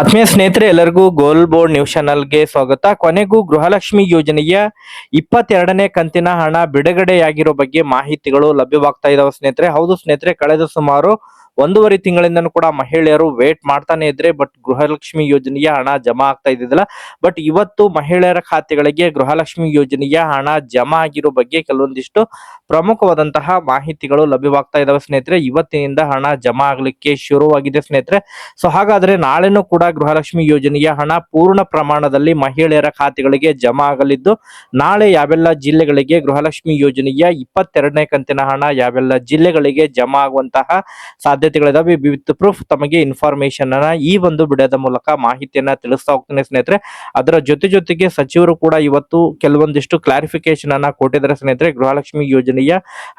ಆತ್ಮೀಯ ಸ್ನೇಹಿತರೆ, ಎಲ್ಲರಿಗೂ ಗೋಲ್ ಬೋರ್ಡ್ ನ್ಯೂಸ್ ಚಾನಲ್ಗೆ ಸ್ವಾಗತ. ಕೊನೆಗೂ ಗೃಹಲಕ್ಷ್ಮಿ ಯೋಜನೆಯ ಇಪ್ಪತ್ತೆರಡನೇ ಕಂತಿನ ಹಣ ಬಿಡುಗಡೆಯಾಗಿರೋ ಬಗ್ಗೆ ಮಾಹಿತಿಗಳು ಲಭ್ಯವಾಗ್ತಾ ಇದಾವೆ ಸ್ನೇಹಿತರೆ. ಹೌದು ಸ್ನೇಹಿತರೆ, ಕಳೆದ ಸುಮಾರು ಒಂದೂವರೆ ತಿಂಗಳಿಂದನೂ ಕೂಡ ಮಹಿಳೆಯರು ವೇಟ್ ಮಾಡ್ತಾನೆ ಇದ್ರೆ ಬಟ್ ಗೃಹಲಕ್ಷ್ಮಿ ಯೋಜನೆಯ ಹಣ ಜಮಾ ಆಗ್ತಾ ಇದ್ದಿದ್ದಿಲ್ಲ. ಬಟ್ ಇವತ್ತು ಮಹಿಳೆಯರ ಖಾತೆಗಳಿಗೆ ಗೃಹಲಕ್ಷ್ಮಿ ಯೋಜನೆಯ ಹಣ ಜಮಾ ಆಗಿರೋ ಬಗ್ಗೆ ಕೆಲವೊಂದಿಷ್ಟು ಪ್ರಮುಖವಾದಂತಹ ಮಾಹಿತಿಗಳು ಲಭ್ಯವಾಗ್ತಾ ಇದಾವೆ ಸ್ನೇಹಿತರೆ. ಇವತ್ತಿನಿಂದ ಹಣ ಜಮಾ ಆಗ್ಲಿಕ್ಕೆ ಶುರುವಾಗಿದೆ ಸ್ನೇಹಿತರೆ. ಸೊ ಹಾಗಾದ್ರೆ ನಾಳೆನೂ ಕೂಡ ಗೃಹಲಕ್ಷ್ಮಿ ಯೋಜನೆಯ ಹಣ ಪೂರ್ಣ ಪ್ರಮಾಣದಲ್ಲಿ ಮಹಿಳೆಯರ ಖಾತೆಗಳಿಗೆ ಜಮಾ ಆಗಲಿದ್ದು, ನಾಳೆ ಯಾವೆಲ್ಲ ಜಿಲ್ಲೆಗಳಿಗೆ ಗೃಹಲಕ್ಷ್ಮಿ ಯೋಜನೆಯ ಇಪ್ಪತ್ತೆರಡನೇ ಕಂತಿನ ಹಣ, ಯಾವೆಲ್ಲ ಜಿಲ್ಲೆಗಳಿಗೆ ಜಮಾ ಆಗುವಂತಹ ಸಾಧ್ಯತೆಗಳಿದಾವೆ. ವಿತ್ ಪ್ರೂಫ್ ತಮಗೆ ಇನ್ಫಾರ್ಮೇಶನ್ ಅನ್ನ ಈ ಒಂದು ವಿಡಿಯೋದ ಮೂಲಕ ಮಾಹಿತಿಯನ್ನ ತಿಳಿಸ್ತಾ ಹೋಗ್ತೇನೆ ಸ್ನೇಹಿತರೆ. ಅದರ ಜೊತೆ ಜೊತೆಗೆ ಸಚಿವರು ಕೂಡ ಇವತ್ತು ಕೆಲವೊಂದಿಷ್ಟು ಕ್ಲಾರಿಫಿಕೇಶನ್ ಅನ್ನ ಕೊಟ್ಟಿದ್ದಾರೆ ಸ್ನೇಹಿತರೆ. ಗೃಹಲಕ್ಷ್ಮಿ ಯೋಜನೆಯ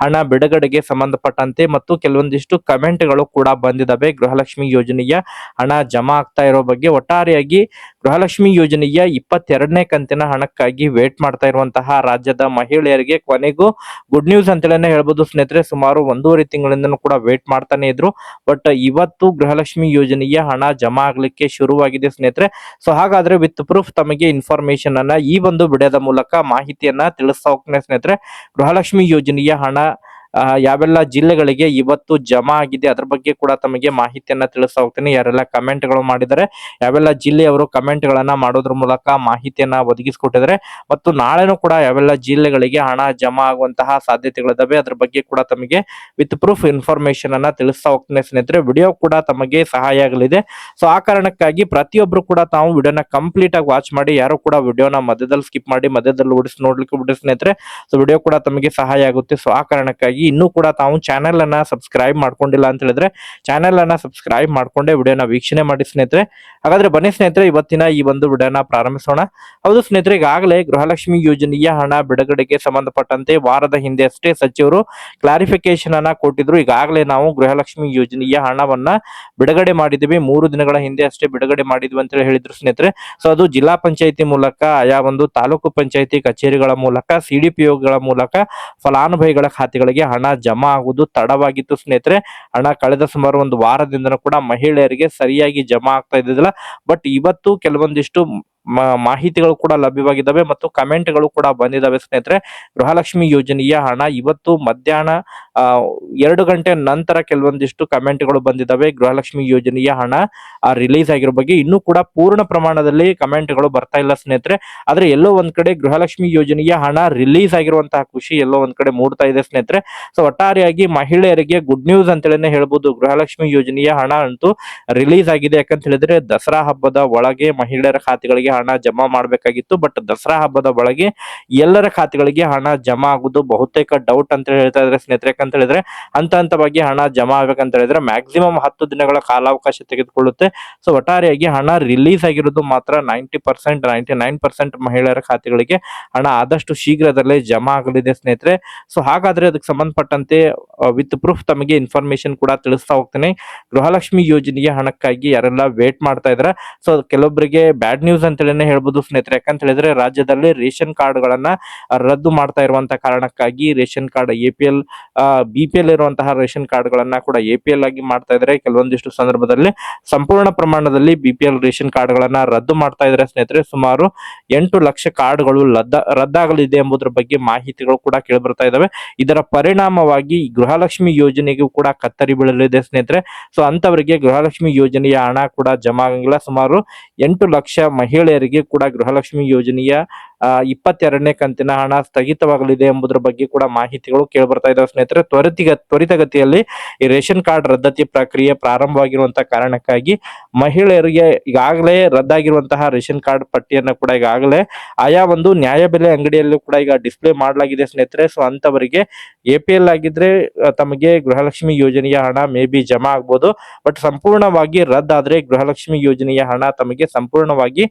ಹಣ ಬಿಡುಗಡೆಗೆ ಸಂಬಂಧಪಟ್ಟಂತೆ ಮತ್ತು ಕೆಲವೊಂದಿಷ್ಟು ಕಮೆಂಟ್ಗಳು ಕೂಡ ಬಂದಿದ್ದಾವೆ ಗೃಹಲಕ್ಷ್ಮಿ ಯೋಜನೆಯ ಹಣ ಜಮಾ ಆಗ್ತಾ ಇರೋ ಬಗ್ಗೆ ಒಟ್ಟಾರೆಯಾಗಿ ಗೃಹಲಕ್ಷ್ಮಿ ಯೋಜನೆಯ ಇಪ್ಪತ್ತೆರಡನೇ ಕಂತಿನ ಹಣಕ್ಕಾಗಿ ವೇಟ್ ಮಾಡ್ತಾ ಇರುವಂತಹ ರಾಜ್ಯದ ಮಹಿಳೆಯರಿಗೆ ಕೊನೆಗೂ ಗುಡ್ ನ್ಯೂಸ್ ಅಂತೇಳಿ ಹೇಳ್ಬೋದು ಸ್ನೇಹಿತರೆ. ಸುಮಾರು ಒಂದೂವರೆ ತಿಂಗಳಿಂದನೂ ಕೂಡ ವೇಟ್ ಮಾಡ್ತಾನೆ ಇದ್ರು. ಬಟ್ ಇವತ್ತು ಗೃಹಲಕ್ಷ್ಮಿ ಯೋಜನೆಯ ಹಣ ಜಮಾ ಆಗ್ಲಿಕ್ಕೆ ಶುರುವಾಗಿದೆ ಸ್ನೇಹಿತರೆ. ಸೊ ಹಾಗಾದ್ರೆ ವಿತ್ ಪ್ರೂಫ್ ತಮಗೆ ಇನ್ಫಾರ್ಮೇಶನ್ ಅನ್ನ ಈ ಒಂದು ವಿಡಿಯೋದ ಮೂಲಕ ಮಾಹಿತಿಯನ್ನ ತಿಳಿಸ್ತಾ ಹೋಗ್ತೇನೆ ಸ್ನೇಹಿತರೆ. ಗೃಹಲಕ್ಷ್ಮಿ ಯೋಜನೆಯ ಹಣ ಯಾವೆಲ್ಲ ಜಿಲ್ಲೆಗಳಿಗೆ ಇವತ್ತು ಜಮಾ ಆಗಿದೆ, ಅದ್ರ ಬಗ್ಗೆ ಕೂಡ ತಮಗೆ ಮಾಹಿತಿಯನ್ನ ತಿಳಿಸ್ತಾ ಹೋಗ್ತೀನಿ ಯಾರೆಲ್ಲ ಕಮೆಂಟ್ಗಳು ಮಾಡಿದ್ದಾರೆ, ಯಾವೆಲ್ಲ ಜಿಲ್ಲೆಯವರು ಕಮೆಂಟ್ ಗಳನ್ನ ಮಾಡೋದ್ರ ಮೂಲಕ ಮಾಹಿತಿಯನ್ನ ಒದಗಿಸಿಕೊಟ್ಟಿದ್ದಾರೆ, ಮತ್ತು ನಾಳೆನೂ ಕೂಡ ಯಾವೆಲ್ಲ ಜಿಲ್ಲೆಗಳಿಗೆ ಹಣ ಜಮಾ ಆಗುವಂತಹ ಸಾಧ್ಯತೆಗಳಿದಾವೆ, ಅದ್ರ ಬಗ್ಗೆ ಕೂಡ ತಮಗೆ ವಿತ್ ಪ್ರೂಫ್ ಇನ್ಫಾರ್ಮೇಶನ್ ಅನ್ನ ತಿಳಿಸ್ತಾ ಹೋಗ್ತೀನಿ ಸ್ನೇಹಿತರೆ. ವಿಡಿಯೋ ಕೂಡ ತಮಗೆ ಸಹಾಯ ಆಗಲಿದೆ. ಸೊ, ಆ ಕಾರಣಕ್ಕಾಗಿ ಪ್ರತಿಯೊಬ್ರು ಕೂಡ ತಾವು ವಿಡಿಯೋನ ಕಂಪ್ಲೀಟ್ ಆಗಿ ವಾಚ್ ಮಾಡಿ, ಯಾರು ಕೂಡ ವಿಡಿಯೋನ ಮಧ್ಯದಲ್ಲಿ ಸ್ಕಿಪ್ ಮಾಡಿ, ಮಧ್ಯದಲ್ಲಿ ಓಡಿಸಿ ನೋಡ್ಲಿಕ್ಕೆ ಬಿಡಿ ಸ್ನೇಹಿತರೆ. ಸೊ, ವಿಡಿಯೋ ಕೂಡ ತಮಗೆ ಸಹಾಯ ಆಗುತ್ತೆ. ಸೊ, ಆ ಕಾರಣಕ್ಕಾಗಿ ಇನ್ನೂ ಕೂಡ ತಾವು ಚಾನೆಲ್ ಅನ್ನ ಸಬ್ಸ್ಕ್ರೈಬ್ ಮಾಡ್ಕೊಂಡಿಲ್ಲ ಅಂತ ಹೇಳಿದ್ರೆ ಚಾನೆಲ್ ಅನ್ನ ಸಬ್ಸ್ಕ್ರೈಬ್ ಮಾಡ್ಕೊಂಡೆ ವಿಡಿಯೋನ ವೀಕ್ಷಣೆ ಮಾಡಿ ಸ್ನೇಹಿತರೆ. ಹಾಗಾದ್ರೆ ಬನ್ನಿ ಸ್ನೇಹಿತರೆ, ಇವತ್ತಿನ ಈ ಒಂದು ವಿಡಿಯೋನ ಪ್ರಾರಂಭಿಸೋಣ. ಹೌದು ಸ್ನೇಹಿತರೆ, ಈಗಾಗಲೇ ಗೃಹಲಕ್ಷ್ಮಿ ಯೋಜನೆಯ ಹಣ ಬಿಡುಗಡೆಗೆ ಸಂಬಂಧಪಟ್ಟಂತೆ ವಾರದ ಹಿಂದೆ ಅಷ್ಟೇ ಸಚಿವರು ಕ್ಲಾರಿಫಿಕೇಶನ್ ಅನ್ನ ಕೊಟ್ಟಿದ್ರು. ಈಗಾಗಲೇ ನಾವು ಗೃಹಲಕ್ಷ್ಮಿ ಯೋಜನೆಯ ಹಣವನ್ನ ಬಿಡುಗಡೆ ಮಾಡಿದ್ವಿ ಮೂರು ದಿನಗಳ ಹಿಂದೆ ಅಷ್ಟೇ ಬಿಡುಗಡೆ ಮಾಡಿದ್ವಿ ಅಂತ ಹೇಳಿ ಹೇಳಿದ್ರು ಸ್ನೇಹಿತರೆ. ಸೊ ಅದು ಜಿಲ್ಲಾ ಪಂಚಾಯತಿ ಮೂಲಕ ಆಯಾ ಒಂದು ತಾಲೂಕು ಪಂಚಾಯತಿ ಕಚೇರಿಗಳ ಮೂಲಕ ಸಿಡಿಪಿಒಗಳ ಮೂಲಕ ಫಲಾನುಭವಿಗಳ ಖಾತೆಗಳಿಗೆ ಹಣ ಜಮಾ ಆಗುವುದು ತಡವಾಗಿತ್ತು ಸ್ನೇಹಿತರೆ. ಹಣ ಕಳೆದ ಸುಮಾರು ಒಂದು ವಾರದಿಂದನೂ ಕೂಡ ಮಹಿಳೆಯರಿಗೆ ಸರಿಯಾಗಿ ಜಮಾ ಆಗ್ತಾ ಇದ್ದಿಲ್ಲ ಬಟ್ ಇವತ್ತು ಕೆಲವೊಂದಿಷ್ಟು ಮಾಹಿತಿಗಳು ಕೂಡ ಲಭ್ಯವಾಗಿದ್ದಾವೆ ಮತ್ತು ಕಮೆಂಟ್ಗಳು ಕೂಡ ಬಂದಿದ್ದಾವೆ ಸ್ನೇಹಿತರೆ. ಗೃಹಲಕ್ಷ್ಮಿ ಯೋಜನೆಯ ಹಣ ಇವತ್ತು ಮಧ್ಯಾಹ್ನ ಎರಡು ಗಂಟೆ ನಂತರ ಕೆಲವೊಂದಿಷ್ಟು ಕಮೆಂಟ್ಗಳು ಬಂದಿದ್ದಾವೆ. ಗೃಹಲಕ್ಷ್ಮಿ ಯೋಜನೆಯ ಹಣ ರಿಲೀಸ್ ಆಗಿರೋ ಬಗ್ಗೆ ಇನ್ನೂ ಕೂಡ ಪೂರ್ಣ ಪ್ರಮಾಣದಲ್ಲಿ ಕಮೆಂಟ್ಗಳು ಬರ್ತಾ ಇಲ್ಲ ಸ್ನೇಹಿತರೆ. ಆದ್ರೆ ಎಲ್ಲೋ ಒಂದ್ ಕಡೆ ಗೃಹಲಕ್ಷ್ಮಿ ಯೋಜನೆಯ ಹಣ ರಿಲೀಸ್ ಆಗಿರುವಂತಹ ಖುಷಿ ಎಲ್ಲೋ ಒಂದ್ ಕಡೆ ಮೂಡ್ತಾ ಇದೆ ಸ್ನೇಹಿತರೆ. ಸೊ, ಒಟ್ಟಾರೆಯಾಗಿ ಮಹಿಳೆಯರಿಗೆ ಗುಡ್ ನ್ಯೂಸ್ ಅಂತೇಳಿ ಹೇಳ್ಬೋದು. ಗೃಹಲಕ್ಷ್ಮಿ ಯೋಜನೆಯ ಹಣ ಅಂತೂ ರಿಲೀಸ್ ಆಗಿದೆ ಯಾಕಂತ ಹೇಳಿದ್ರೆ ದಸರಾ ಹಬ್ಬದ ಒಳಗೆ ಮಹಿಳೆಯರ ಖಾತೆಗಳಿಗೆ ಹಣ ಜಮಾ ಮಾಡಬೇಕಾಗಿತ್ತು ಬಟ್ ದಸರಾ ಹಬ್ಬದ ಒಳಗೆ ಎಲ್ಲರ ಖಾತೆಗಳಿಗೆ ಹಣ ಜಮಾ ಆಗುದು ಬಹುತೇಕ ಡೌಟ್ ಅಂತ ಹೇಳ್ತಾ ಇದ್ರೆ, ಸ್ನೇಹಿತರೆ, ಯಾಕಂತ ಹೇಳಿದ್ರೆ ಹಂತ ಹಂತವಾಗಿ ಹಣ ಜಮಾ ಆಗ್ಬೇಕಂತ ಹೇಳಿದ್ರೆ ಮ್ಯಾಕ್ಸಿಮಮ್ ಹತ್ತು ದಿನಗಳ ಕಾಲಾವಕಾಶ ತೆಗೆದುಕೊಳ್ಳುತ್ತೆ. ಸೊ ಒಟ್ಟಾರೆಯಾಗಿ ಹಣ ರಿಲೀಸ್ ಆಗಿರೋದು ಮಾತ್ರ ninety percent ninety nine percent ಮಹಿಳೆಯರ ಖಾತೆಗಳಿಗೆ ಹಣ ಆದಷ್ಟು ಶೀಘ್ರದಲ್ಲೇ ಜಮಾ ಆಗಲಿದೆ, ಸ್ನೇಹಿತರೆ. ಸೊ ಹಾಗಾದ್ರೆ ಅದಕ್ಕೆ ಸಂಬಂಧಪಟ್ಟಂತೆ ವಿತ್ ಪ್ರೂಫ್ ತಮಗೆ ಇನ್ಫಾರ್ಮೇಶನ್ ಕೂಡ ತಿಳಿಸ್ತಾ ಹೋಗ್ತೇನೆ. ಗೃಹಲಕ್ಷ್ಮಿ ಯೋಜನೆಗೆ ಹಣಕ್ಕಾಗಿ ಯಾರೆಲ್ಲ ವೇಟ್ ಮಾಡ್ತಾ ಇದ್ರ ಸೊ ಕೆಲವೊಬ್ಬರಿಗೆ ಬ್ಯಾಡ್ ನ್ಯೂಸ್ ಅಂತೇಳಿ ಹೇಳ್ಬೋದು ಸ್ನೇಹಿತರೆ. ಯಾಕಂತ ಹೇಳಿದ್ರೆ ರಾಜ್ಯದಲ್ಲಿ ರೇಷನ್ ಕಾರ್ಡ್ ಗಳನ್ನ ರದ್ದು ಮಾಡ್ತಾ ಇರುವಂತಹ ಕಾರಣಕ್ಕಾಗಿ ration card A P L B P L ಇರುವಂತಹ ರೇಷನ್ ಕಾರ್ಡ್ ಗಳನ್ನ ಕೂಡ ಎ ಪಿ ಎಲ್ ಆಗಿ ಮಾಡ್ತಾ ಇದ್ರೆ ಕೆಲವೊಂದಿಷ್ಟು ಸಂದರ್ಭದಲ್ಲಿ ಸಂಪೂರ್ಣ ಪ್ರಮಾಣದಲ್ಲಿ B P L ration card ಗಳನ್ನ ರದ್ದು ಮಾಡ್ತಾ ಇದ್ರೆ ಸ್ನೇಹಿತರೆ. ಸುಮಾರು ಎಂಟು ಲಕ್ಷ ಕಾರ್ಡ್ಗಳು ಲದ್ದ, ರದ್ದಾಗಲಿದೆ ಎಂಬುದರ ಬಗ್ಗೆ ಮಾಹಿತಿಗಳು ಕೂಡ ಕೇಳಿಬರ್ತಾ ಇದಾವೆ. ಇದರ ಪರಿಣಾಮವಾಗಿ ಗೃಹಲಕ್ಷ್ಮಿ ಯೋಜನೆಗೂ ಕೂಡ ಕತ್ತರಿ ಬೀಳಲಿದೆ ಸ್ನೇಹಿತರೆ. ಸೊ ಅಂತವರಿಗೆ ಗೃಹಲಕ್ಷ್ಮಿ ಯೋಜನೆಯ ಹಣ ಕೂಡ ಜಮಾ ಆಗಂಗಿಲ್ಲ. ಸುಮಾರು ಎಂಟು ಲಕ್ಷ ಮಹಿಳೆಯರಿಗೆ ಕೂಡ ಗೃಹಲಕ್ಷ್ಮಿ ಯೋಜನೆಯ ಆ, ಇಪ್ಪತ್ತೆರಡನೇ ಕಂತಿನ ಹಣ ಸ್ಥಗಿತವಾಗಲಿದೆ ಎಂಬುದರ ಬಗ್ಗೆ ಕೂಡ ಮಾಹಿತಿಗಳು ಕೇಳಿ ಬರ್ತಾ ಇದಾವೆ ಸ್ನೇಹಿತರೆ. ತ್ವರಿತಗ, ತ್ವರಿತಗತಿಯಲ್ಲಿ ಈ ರೇಷನ್ ಕಾರ್ಡ್ ರದ್ದತಿ ಪ್ರಕ್ರಿಯೆ ಪ್ರಾರಂಭವಾಗಿರುವಂತಹ ಕಾರಣಕ್ಕಾಗಿ ಮಹಿಳೆಯರಿಗೆ ಈಗಾಗಲೇ ರದ್ದಾಗಿರುವಂತಹ ರೇಷನ್ ಕಾರ್ಡ್ ಪಟ್ಟಿಯನ್ನ ಕೂಡ ಈಗಾಗಲೇ ಆಯಾ ಒಂದು ನ್ಯಾಯಬೆಲೆ ಅಂಗಡಿಯಲ್ಲೂ ಕೂಡ ಈಗ ಡಿಸ್ಪ್ಲೇ ಮಾಡಲಾಗಿದೆ ಸ್ನೇಹಿತರೆ. ಸೊ ಅಂತವರಿಗೆ ಎ ಪಿ ಎಲ್ ಆಗಿದ್ರೆ ತಮಗೆ ಗೃಹಲಕ್ಷ್ಮಿ ಯೋಜನೆಯ ಹಣ ಮೇ ಬಿ ಜಮಾ ಆಗ್ಬೋದು. ಬಟ್ ಸಂಪೂರ್ಣವಾಗಿ ರದ್ದಾದ್ರೆ ಗೃಹಲಕ್ಷ್ಮಿ ಯೋಜನೆಯ ಹಣ ತಮಗೆ ಸಂಪೂರ್ಣವಾಗಿ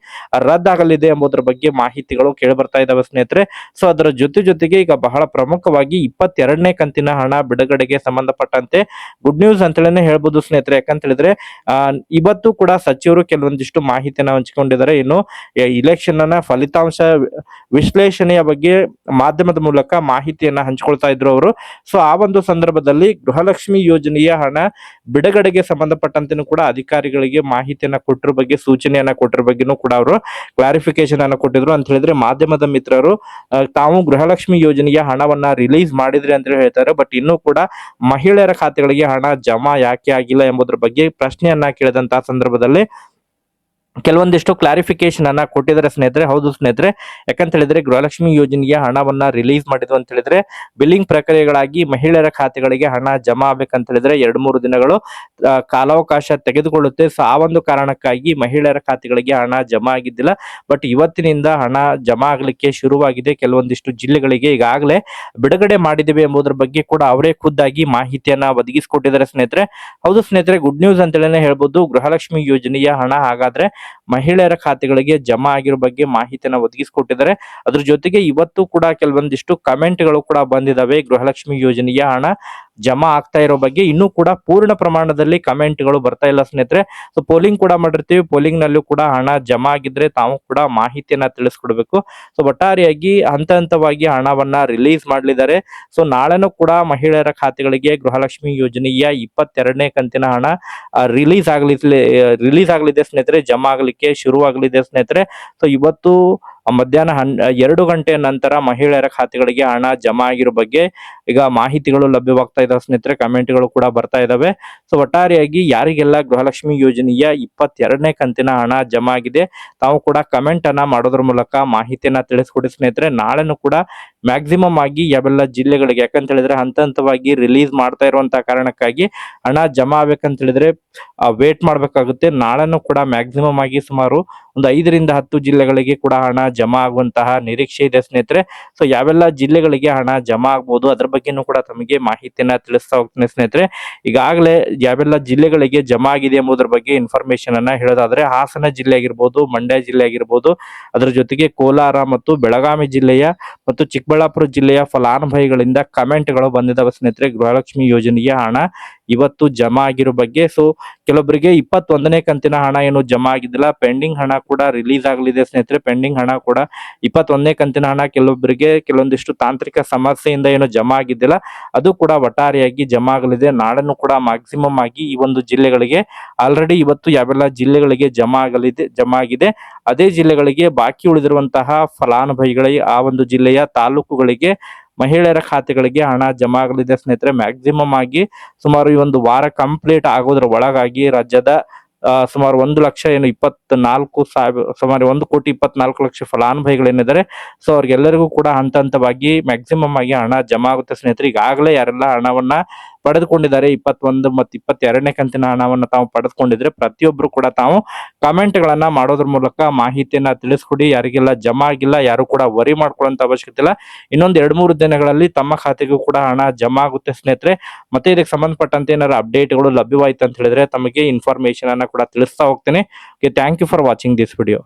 ರದ್ದಾಗಲಿದೆ ಎಂಬುದರ ಬಗ್ಗೆ ಮಾಹಿತಿಗಳು ಕೇಳಿ ಬರ್ತಾ ಇದಾವೆ ಸ್ನೇಹಿತರೆ. ಸೊ ಅದರ ಜೊತೆ ಜೊತೆಗೆ ಈಗ ಬಹಳ ಪ್ರಮುಖವಾಗಿ ಇಪ್ಪತ್ತೆರಡನೇ ಕಂತಿನ ಹಣ ಬಿಡುಗಡೆಗೆ ಸಂಬಂಧಪಟ್ಟಂತೆ ಗುಡ್ ನ್ಯೂಸ್ ಅಂತಲೇ ಹೇಳ್ಬೋದು ಸ್ನೇಹಿತರೆ. ಯಾಕಂತ ಹೇಳಿದ್ರೆ ಇವತ್ತು ಕೂಡ ಸಚಿವರು ಕೆಲವೊಂದಿಷ್ಟು ಮಾಹಿತಿಯನ್ನ ಹಂಚಿಕೊಂಡಿದ್ದಾರೆ. ಇನ್ನು ಇಲೆಕ್ಷನ್ ಅನ್ನ ಫಲಿತಾಂಶ ವಿಶ್ಲೇಷಣೆಯ ಬಗ್ಗೆ ಮಾಧ್ಯಮದ ಮೂಲಕ ಮಾಹಿತಿಯನ್ನ ಹಂಚಿಕೊಳ್ತಾ ಇದ್ರು ಅವರು. ಸೊ ಆ ಒಂದು ಸಂದರ್ಭದಲ್ಲಿ ಗೃಹಲಕ್ಷ್ಮಿ ಯೋಜನೆಯ ಹಣ ಬಿಡುಗಡೆಗೆ ಸಂಬಂಧಪಟ್ಟಂತೆನೂ ಕೂಡ ಅಧಿಕಾರಿಗಳಿಗೆ ಮಾಹಿತಿಯನ್ನ ಕೊಟ್ಟಿರೋ ಬಗ್ಗೆ, ಸೂಚನೆಯನ್ನ ಕೊಟ್ಟಿರೋ ಬಗ್ಗೆನೂ ಕೂಡ ಅವರು ಕ್ಲಾರಿಫಿಕೇಶನ್ ಅನ್ನ ಕೊಟ್ಟಿದ್ರು. ಅಂತ ಹೇಳಿದ್ರೆ ಮಾಧ್ಯಮದ ಮಿತ್ರರು ತಾವು ಗೃಹಲಕ್ಷ್ಮಿ ಯೋಜನೆಗೆ ಹಣವನ್ನ ರಿಲೀಸ್ ಮಾಡಿದ್ರಿ ಅಂತ ಹೇಳ್ತಾರೆ. ಬಟ್ ಇನ್ನೂ ಕೂಡ ಮಹಿಳೆಯರ ಖಾತೆಗಳಿಗೆ ಹಣ ಜಮಾ ಯಾಕೆ ಆಗಿಲ್ಲ ಎಂಬುದರ ಬಗ್ಗೆ ಪ್ರಶ್ನೆಯನ್ನ ಕೇಳಿದಂತಹ ಸಂದರ್ಭದಲ್ಲಿ ಕೆಲವೊಂದಿಷ್ಟು ಕ್ಲಾರಿಫಿಕೇಶನ್ ಅನ್ನ ಕೊಟ್ಟಿದ್ದಾರೆ ಸ್ನೇಹಿತರೆ. ಹೌದು ಸ್ನೇಹಿತರೆ. ಯಾಕಂತ ಹೇಳಿದ್ರೆ ಗೃಹಲಕ್ಷ್ಮಿ ಯೋಜನೆಗೆ ಹಣವನ್ನ ರಿಲೀಸ್ ಮಾಡಿದ್ವು ಅಂತ ಹೇಳಿದ್ರೆ ಬಿಲ್ಲಿಂಗ್ ಪ್ರಕ್ರಿಯೆಗಳಾಗಿ ಮಹಿಳೆಯರ ಖಾತೆಗಳಿಗೆ ಹಣ ಜಮಾ ಆಗ್ಬೇಕಂತ ಹೇಳಿದ್ರೆ ಎರಡು ಮೂರು ದಿನಗಳು ಕಾಲಾವಕಾಶ ತೆಗೆದುಕೊಳ್ಳುತ್ತೆ. ಸೊ, ಆ ಒಂದು ಕಾರಣಕ್ಕಾಗಿ ಮಹಿಳೆಯರ ಖಾತೆಗಳಿಗೆ ಹಣ ಜಮಾ ಆಗಿದ್ದಿಲ್ಲ. ಬಟ್ ಇವತ್ತಿನಿಂದ ಹಣ ಜಮಾ ಆಗ್ಲಿಕ್ಕೆ ಶುರುವಾಗಿದೆ. ಕೆಲವೊಂದಿಷ್ಟು ಜಿಲ್ಲೆಗಳಿಗೆ ಈಗಾಗಲೇ ಬಿಡುಗಡೆ ಮಾಡಿದ್ದೇವೆ ಎಂಬುದರ ಬಗ್ಗೆ ಕೂಡ ಅವರೇ ಖುದ್ದಾಗಿ ಮಾಹಿತಿಯನ್ನ ಒದಗಿಸಿಕೊಟ್ಟಿದ್ದಾರೆ ಸ್ನೇಹಿತರೆ. ಹೌದು ಸ್ನೇಹಿತರೆ ಗುಡ್ ನ್ಯೂಸ್ ಅಂತೇಳಿ ಹೇಳ್ಬೋದು. ಗೃಹಲಕ್ಷ್ಮಿ ಯೋಜನೆಯ ಹಣ ಹಾಗಾದ್ರೆ ಮಹಿಳೆಯರ ಖಾತೆಗಳಿಗೆ ಜಮಾ ಆಗಿರೋ ಬಗ್ಗೆ ಮಾಹಿತಿಯನ್ನ ಒದಗಿಸಿಕೊಟ್ಟಿದ್ದಾರೆ. ಅದ್ರ ಜೊತೆಗೆ ಇವತ್ತು ಕೂಡ ಕೆಲವೊಂದಿಷ್ಟು ಕಮೆಂಟ್ಗಳು ಕೂಡ ಬಂದಿದಾವೆ. ಗೃಹಲಕ್ಷ್ಮಿ ಯೋಜನೆಯ ಹಣ ಜಮಾ ಆಗ್ತಾ ಇರೋ ಬಗ್ಗೆ. ಇನ್ನೂ ಕೂಡ ಪೂರ್ಣ ಪ್ರಮಾಣದಲ್ಲಿ ಕಮೆಂಟ್ಗಳು ಬರ್ತಾ ಇಲ್ಲ ಸ್ನೇಹಿತರೆ. ಸೊ ಪೋಲಿಂಗ್ ಕೂಡ ಮಾಡಿರ್ತೀವಿ. ಪೋಲಿಂಗ್ ನಲ್ಲೂ ಕೂಡ ಹಣ ಜಮಾ ಆಗಿದ್ರೆ ತಾವು ಕೂಡ ಮಾಹಿತಿಯನ್ನ ತಿಳಿಸ್ಕೊಡ್ಬೇಕು. ಸೊ ಒಟ್ಟಾರೆಯಾಗಿ ಹಂತ ಹಂತವಾಗಿ ಹಣವನ್ನ ರಿಲೀಸ್ ಮಾಡಲಿದ್ದಾರೆ. ಸೊ ನಾಳೆನೂ ಕೂಡ ಮಹಿಳೆಯರ ಖಾತೆಗಳಿಗೆ ಗೃಹಲಕ್ಷ್ಮಿ ಯೋಜನೆಯ ಇಪ್ಪತ್ತೆರಡನೇ ಕಂತಿನ ಹಣ ರಿಲೀಸ್ ಆಗ್ಲಿ ರಿಲೀಸ್ ಆಗಲಿದೆ ಸ್ನೇಹಿತರೆ. ಜಮಾ ಆಗ್ಲಿಕ್ಕೆ ಶುರುವಾಗಲಿದೆ ಸ್ನೇಹಿತರೆ. ಸೊ ಇವತ್ತು ಮಧ್ಯಾಹ್ನ ಹನ್ ಎರಡು ಗಂಟೆಯ ನಂತರ ಮಹಿಳೆಯರ ಖಾತೆಗಳಿಗೆ ಹಣ ಜಮಾ ಆಗಿರೋ ಬಗ್ಗೆ ಈಗ ಮಾಹಿತಿಗಳು ಲಭ್ಯವಾಗ್ತಾ ಇದಾವೆ ಸ್ನೇಹಿತರೆ. ಕಮೆಂಟ್ಗಳು ಕೂಡ ಬರ್ತಾ ಇದಾವೆ. ಸೊ ಒಟ್ಟಾರೆಯಾಗಿ ಯಾರಿಗೆಲ್ಲ ಗೃಹಲಕ್ಷ್ಮಿ ಯೋಜನೆಯ ಇಪ್ಪತ್ತೆರಡನೇ ಕಂತಿನ ಹಣ ಜಮಾ ಆಗಿದೆ, ತಾವು ಕೂಡ ಕಮೆಂಟ್ ಅನ್ನ ಮಾಡೋದ್ರ ಮೂಲಕ ಮಾಹಿತಿಯನ್ನ ತಿಳಿಸ್ಕೊಡಿ ಸ್ನೇಹಿತರೆ. ನಾಳೆನೂ ಕೂಡ ಮ್ಯಾಕ್ಸಿಮಮ್ ಆಗಿ ಯಾವೆಲ್ಲ ಜಿಲ್ಲೆಗಳಿಗೆ ಯಾಕಂತ ಹೇಳಿದ್ರೆ ಹಂತ ಹಂತವಾಗಿ ರಿಲೀಸ್ ಮಾಡ್ತಾ ಇರುವಂತಹ ಕಾರಣಕ್ಕಾಗಿ ಹಣ ಜಮಾ ಆಗ್ಬೇಕಂತ ಹೇಳಿದ್ರೆ ವೇಟ್ ಮಾಡ್ಬೇಕಾಗುತ್ತೆ. ನಾಳೆನೂ ಕೂಡ ಮ್ಯಾಕ್ಸಿಮಮ್ ಆಗಿ ಸುಮಾರು ಒಂದು ಐದರಿಂದ ಹತ್ತು ಜಿಲ್ಲೆಗಳಿಗೆ ಕೂಡ ಹಣ ಜಮಾ ಆಗುವಂತಹ ನಿರೀಕ್ಷೆ ಇದೆ ಸ್ನೇಹಿತರೆ. ಸೊ ಯಾವೆಲ್ಲ ಜಿಲ್ಲೆಗಳಿಗೆ ಹಣ ಜಮಾ ಆಗ್ಬೋದು, ಅದ್ರ ಬಗ್ಗೆನೂ ಕೂಡ ತಮಗೆ ಮಾಹಿತಿಯನ್ನ ತಿಳಿಸ್ತಾ ಹೋಗ್ತೇನೆ ಸ್ನೇಹಿತರೆ. ಈಗಾಗಲೇ ಯಾವೆಲ್ಲ ಜಿಲ್ಲೆಗಳಿಗೆ ಜಮಾ ಆಗಿದೆ ಎಂಬುದರ ಬಗ್ಗೆ ಇನ್ಫಾರ್ಮೇಶನ್ ಅನ್ನ ಹೇಳೋದಾದ್ರೆ, ಹಾಸನ ಜಿಲ್ಲೆ ಆಗಿರ್ಬೋದು, ಮಂಡ್ಯ ಜಿಲ್ಲೆ ಆಗಿರ್ಬೋದು, ಅದರ ಜೊತೆಗೆ ಕೋಲಾರ ಮತ್ತು ಬೆಳಗಾವಿ ಜಿಲ್ಲೆಯ ಮತ್ತು ಚಿಕ್ಕಬಳ್ಳಾಪುರ ಜಿಲ್ಲೆಯ ಫಲಾನುಭವಿಗಳಿಂದ ಕಮೆಂಟ್ಗಳು ಬಂದಿದ್ದಾವೆ. ಸ್ನೇಹಿತರೆ ಗೃಹಲಕ್ಷ್ಮಿ ಯೋಜನೆಯ ಹಣ ಇವತ್ತು ಜಮಾ ಆಗಿರೋ ಬಗ್ಗೆ. ಸೊ ಕೆಲವೊಬ್ಬರಿಗೆ ಇಪ್ಪತ್ತೊಂದನೇ ಕಂತಿನ ಹಣ ಏನು ಜಮಾ ಆಗಿದ್ದಿಲ್ಲ. ಪೆಂಡಿಂಗ್ ಹಣ ಕೂಡ ರಿಲೀಸ್ ಆಗಲಿದೆ ಸ್ನೇಹಿತರೆ. ಪೆಂಡಿಂಗ್ ಹಣ ಕೂಡ ಇಪ್ಪತ್ತೊಂದನೇ ಕಂತಿನ ಹಣ ಕೆಲವೊಬ್ಬರಿಗೆ ಕೆಲವೊಂದಿಷ್ಟು ತಾಂತ್ರಿಕ ಸಮಸ್ಯೆಯಿಂದ ಏನು ಜಮಾ ಆಗಿದ್ದಿಲ್ಲ. ಅದು ಕೂಡ ಒಟ್ಟಾರೆಯಾಗಿ ಜಮಾ ಆಗಲಿದೆ. ನಾಡನ್ನು ಕೂಡ ಮ್ಯಾಕ್ಸಿಮಮ್ ಆಗಿ ಈ ಒಂದು ಜಿಲ್ಲೆಗಳಿಗೆ ಆಲ್ರೆಡಿ ಇವತ್ತು ಯಾವೆಲ್ಲ ಜಿಲ್ಲೆಗಳಿಗೆ ಜಮಾ ಆಗಲಿದೆ, ಜಮಾ ಆಗಿದೆ. ಅದೇ ಜಿಲ್ಲೆಗಳಿಗೆ ಬಾಕಿ ಉಳಿದಿರುವಂತಹ ಫಲಾನುಭವಿಗಳಿಗೆ ಆ ಒಂದು ಜಿಲ್ಲೆಯ ತಾಲೂಕುಗಳಿಗೆ ಮಹಿಳೆಯರ ಖಾತೆಗಳಿಗೆ ಹಣ ಜಮಾ ಆಗಲಿದೆ ಸ್ನೇಹಿತರೆ. ಮ್ಯಾಕ್ಸಿಮಮ್ ಆಗಿ ಸುಮಾರು ಈ ಒಂದು ವಾರ ಕಂಪ್ಲೀಟ್ ಆಗೋದ್ರ ಒಳಗಾಗಿ ರಾಜ್ಯದ ಸುಮಾರು ಒಂದು ಲಕ್ಷ ಏನು ಇಪ್ಪತ್ನಾಲ್ಕು ಸಾವಿರ, ಸುಮಾರು ಒಂದು ಕೋಟಿ ಇಪ್ಪತ್ನಾಲ್ಕು ಲಕ್ಷ ಫಲಾನುಭವಿಗಳೇನಿದ್ದಾರೆ. ಸೊ ಅವ್ರಿಗೆಲ್ಲರಿಗೂ ಕೂಡ ಹಂತ ಹಂತವಾಗಿ ಮ್ಯಾಕ್ಸಿಮಮ್ ಆಗಿ ಹಣ ಜಮಾ ಆಗುತ್ತೆ ಸ್ನೇಹಿತರೆ. ಈಗಾಗಲೇ ಯಾರೆಲ್ಲ ಹಣವನ್ನ ಪಡೆದುಕೊಂಡಿದ್ದಾರೆ. ಇಪ್ಪತ್ತೊಂದು ಮತ್ತು ಇಪ್ಪತ್ತೆರಡನೇ ಕಂತಿನ ಹಣವನ್ನು ತಾವು ಪಡೆದುಕೊಂಡಿದ್ರೆ ಪ್ರತಿಯೊಬ್ಬರು ಕೂಡ ತಾವು ಕಮೆಂಟ್ ಗಳನ್ನ ಮಾಡೋದ್ರ ಮೂಲಕ ಮಾಹಿತಿಯನ್ನು ತಿಳಿಸ್ಕೊಡಿ. ಯಾರಿಗೆಲ್ಲ ಜಮಾ ಆಗಿಲ್ಲ, ಯಾರು ಕೂಡ ವರಿ ಮಾಡ್ಕೊಳ್ಳೋಂತ ಅವಶ್ಯಕತೆ ಇಲ್ಲ. ಇನ್ನೊಂದು ಎರಡು ಮೂರು ದಿನಗಳಲ್ಲಿ ತಮ್ಮ ಖಾತೆಗೂ ಕೂಡ ಹಣ ಜಮಾ ಆಗುತ್ತೆ ಸ್ನೇಹಿತರೆ. ಮತ್ತೆ ಇದಕ್ಕೆ ಸಂಬಂಧಪಟ್ಟಂತೆ ಏನಾದ್ರು ಅಪ್ಡೇಟ್ಗಳು ಲಭ್ಯವಾಯಿತು ಅಂತ ಹೇಳಿದ್ರೆ ತಮಗೆ ಇನ್ಫಾರ್ಮೇಶನ್ ಅನ್ನ ಕೂಡ ತಿಳಿಸ್ತಾ ಹೋಗ್ತೇನೆ. Okay thank you for watching this video